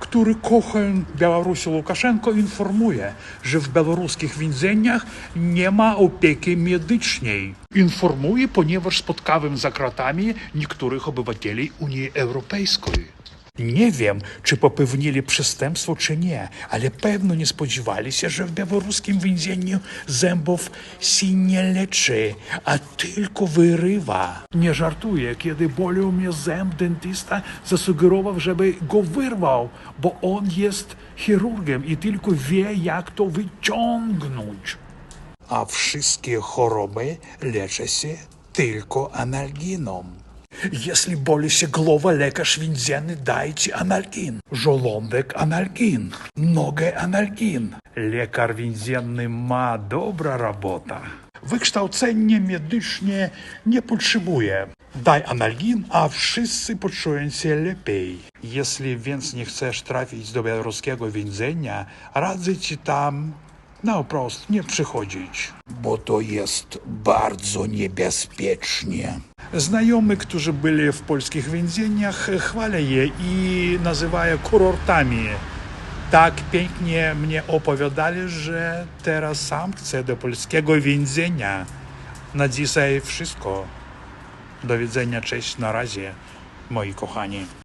Który kochają Białorusi Łukaszenko, informuje, że w białoruskich więzieniach nie ma opieki medycznej. Informuje, ponieważ niektórych obywateli Unii Europejskiej. Nie wiem, czy popełnili przestępstwo, czy nie, ale pewno nie spodziewali się, że w białoruskim więzieniu zębów się nie leczy, a tylko wyrywa. Nie żartuję, kiedy bolił mnie zęb, dentysta zasugerował, żeby go wyrwał, bo on jest chirurgiem i tylko wie, jak to wyciągnąć. A wszystkie choroby leczą się tylko analginą. Boli się głowa, lekarz więzienny dajcie analgin. Żołądek analgin. Nogę analgin. Lekar więzienny ma dobra robota. Wykształcenie medyczne nie potrzebuje. Daj analgin, a wszyscy poczują się lepiej. Jeśli więc nie chcesz trafić do białoruskiego więzienia, radzę ci tam na wprost nie przychodzić. Bo to jest bardzo niebezpiecznie. Znajomi, którzy byli w polskich więzieniach, chwalę je i nazywają kurortami. Tak pięknie mnie opowiadali, że teraz sam chcę do polskiego więzienia. Na dzisiaj wszystko. Do widzenia, cześć, na razie, moi kochani.